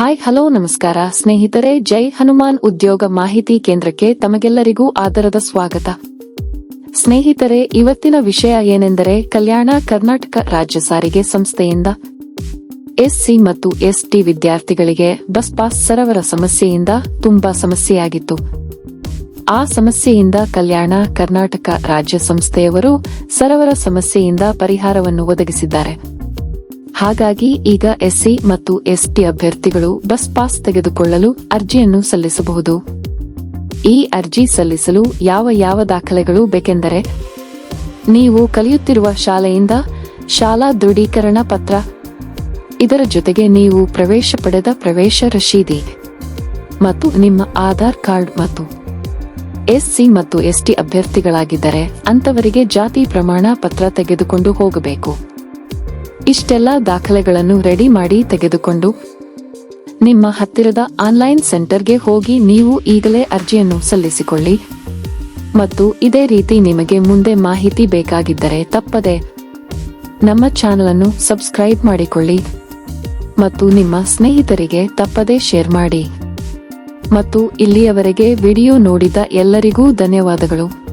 Hi, hello, ನಮಸ್ಕಾರ. ಸ್ನೇಹಿತರೆ, ಜೈ ಹನುಮಾನ್ ಉದ್ಯೋಗ ಮಾಹಿತಿ ಕೇಂದ್ರಕ್ಕೆ ತಮಗೆಲ್ಲರಿಗೂ ಆದರದ ಸ್ವಾಗತ. ಸ್ನೇಹಿತರೆ, ಇವತ್ತಿನ ವಿಷಯ ಏನೆಂದರೆ ಕಲ್ಯಾಣ ಕರ್ನಾಟಕ ರಾಜ್ಯ ಸಾರಿಗೆ ಸಂಸ್ಥೆಯಿಂದ ಎಸ್ಸಿ ಮತ್ತು ಎಸ್ಟಿ ವಿದ್ಯಾರ್ಥಿಗಳಿಗೆ ಬಸ್ ಪಾಸ್ ಸರವರ ಸಮಸ್ಯೆಯಿಂದ ತುಂಬಾ ಸಮಸ್ಯೆಯಾಗಿತ್ತು. ಆ ಸಮಸ್ಯೆಯಿಂದ ಕಲ್ಯಾಣ ಕರ್ನಾಟಕ ರಾಜ್ಯ ಸಂಸ್ಥೆಯವರು ಸರವರ ಸಮಸ್ಯೆಯಿಂದ ಪರಿಹಾರವನ್ನು ಒದಗಿಸಿದ್ದಾರೆ. ಹಾಗಾಗಿ ಈಗ ಎಸ್ಸಿ ಮತ್ತು ಎಸ್ಟಿ ಅಭ್ಯರ್ಥಿಗಳು ಬಸ್ ಪಾಸ್ ತೆಗೆದುಕೊಳ್ಳಲು ಅರ್ಜಿಯನ್ನು ಸಲ್ಲಿಸಬಹುದು. ಈ ಅರ್ಜಿ ಸಲ್ಲಿಸಲು ಯಾವ ಯಾವ ದಾಖಲೆಗಳು ಬೇಕೆಂದರೆ, ನೀವು ಕಲಿಯುತ್ತಿರುವ ಶಾಲೆಯಿಂದ ಶಾಲಾ ದೃಢೀಕರಣ ಪತ್ರ, ಇದರ ಜೊತೆಗೆ ನೀವು ಪ್ರವೇಶ ಪಡೆದ ಪ್ರವೇಶ ರಶೀದಿ ಮತ್ತು ನಿಮ್ಮ ಆಧಾರ್ ಕಾರ್ಡ್ ಮತ್ತು ಎಸ್ಸಿ ಮತ್ತು ಎಸ್ಟಿ ಅಭ್ಯರ್ಥಿಗಳಾಗಿದ್ದರೆ ಅಂತವರಿಗೆ ಜಾತಿ ಪ್ರಮಾಣ ಪತ್ರ ತೆಗೆದುಕೊಂಡು ಹೋಗಬೇಕು. ಇಷ್ಟೆಲ್ಲ ದಾಖಲೆಗಳನ್ನು ರೆಡಿ ಮಾಡಿ ತೆಗೆದುಕೊಂಡು ನಿಮ್ಮ ಹತ್ತಿರದ ಆನ್ಲೈನ್ ಸೆಂಟರ್ಗೆ ಹೋಗಿ ನೀವು ಈಗಲೇ ಅರ್ಜಿಯನ್ನು ಸಲ್ಲಿಸಿಕೊಳ್ಳಿ. ಮತ್ತು ಇದೇ ರೀತಿ ನಿಮಗೆ ಮುಂದೆ ಮಾಹಿತಿ ಬೇಕಾಗಿದ್ದರೆ ತಪ್ಪದೆ ನಮ್ಮ ಚಾನೆಲ್ ಅನ್ನು ಸಬ್ಸ್ಕ್ರೈಬ್ ಮಾಡಿಕೊಳ್ಳಿ. ಮತ್ತು ನಿಮ್ಮ ಸ್ನೇಹಿತರಿಗೆ ತಪ್ಪದೆ ಶೇರ್ ಮಾಡಿ. ಮತ್ತು ಇಲ್ಲಿಯವರೆಗೆ ವಿಡಿಯೋ ನೋಡಿದ ಎಲ್ಲರಿಗೂ ಧನ್ಯವಾದಗಳು.